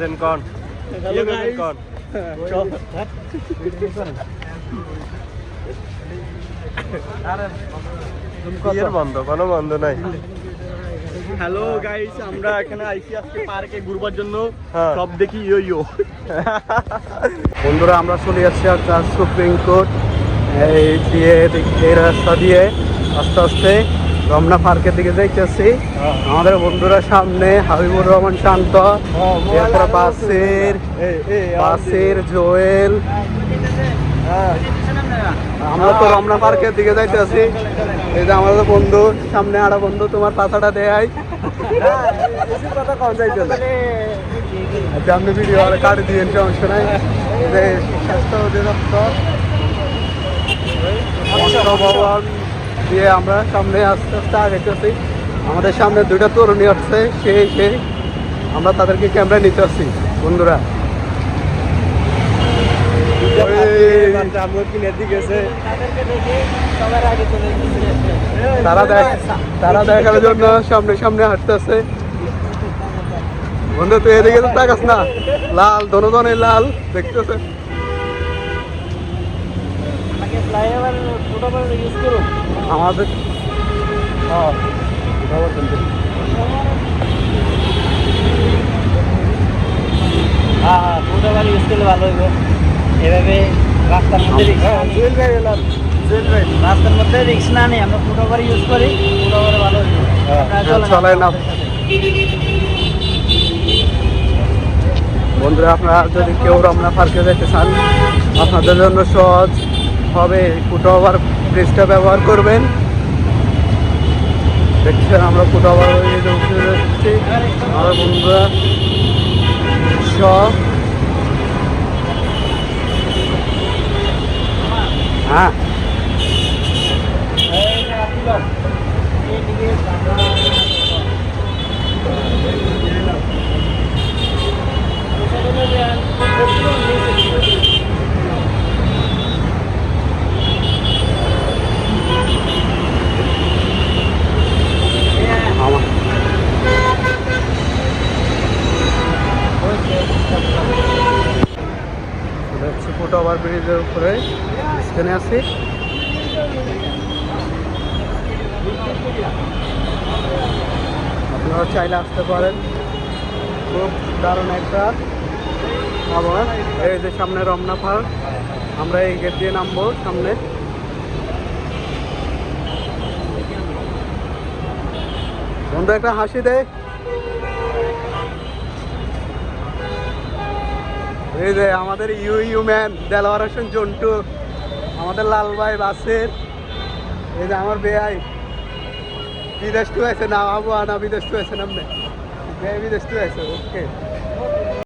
দেন কন Hello, ইয়ে করবেন guys. কন ইয়ের বন্ধ কোনো বন্ধ নাই। হ্যালো গাইস আমরা এখানে আইসি আজকে পার্কে ঘুরবার জন্য। হ্যাঁ। সব দেখি ইয়ো ইয়ো বন্ধুরা আমরা চলে যাচ্ছি আপনার সুপ্রিম কোর্ট। এই দিয়ে এই রাস্তা দিয়ে আস্তে আস্তে। রমনা পার্কের দিকে যাইতেছি হ্যাঁ। আমাদের বন্ধুরা সামনে হাবিবুর রহমান শান্ত এরপর বাসের বাসের জোয়েল হ্যাঁ আমরা তো রমনা পার্কের দিকে যাইতেছি এই যে আমাদের বন্ধু সামনে আরও বন্ধু তোমার পাতাটা দেয় কথা কম যাইতেছে আচ্ছা, আপনি ভিডিও কাটি দিয়েন সমস্যা নাই স্বাস্থ্য অধিদপ্তর ভবন দিয়ে আমরা সামনে আস্তে আস্তে আগেতেছি আমাদের সামনে দুইটা তরুণী আসছে, সেই সেই। আমরা তাদেরকে ক্যামেরা নিতে আসছি, বন্ধুরা। তারা দেখ, তারা দেখার জন্য সামনে সামনে হাঁটতেছে। বন্ধু, তুই এদিকে তো তাকাস না। লাল দনদনে লাল, দেখতেছে। আমাদের হ্যাঁ। শুনতে। হ্যাঁ হ্যাঁ ইউজ করলে ভালো হইব। এভাবে রাস্তার মধ্যে হ্যাঁ, রাস্তার মধ্যে রিক্স না নেই আমরা ফুটওভার ইউজ করি ভালো সাথে। বন্ধুরা আপনারা যদি কেউ রমনা পার্কে যেতে চান আপনাদের জন্য সহজ। হবে ফুট ওভার ব্রিজটা ব্যবহার করবেন। দেখছেন আমরা ফুট ওভার হয়ে উঠে বন্ধুরা, সব হ্যাঁ আমার যাচ্ছি ফুট ওভার ব্রিজের উপরে স্টেনে আছি। আপনারা চাইলে আসতে পারেন। খুব দারুণ একটা খাবার এই যে সামনে রমনা পার্ক, আমরা এই গেট দিয়ে নামবো সামনে। বন্ধু, একটা হাসি দে। এই যে আমাদের ইউ ইউ ম্যান, দেলোয়ার জন্টু, আমাদের লাল ভাই বাসের, এই যে আমার বেআই। বিদেশ টু আছে না আবু আনা বিদেশ টু আছে বেআই বিদেশ টু আছে ওকে।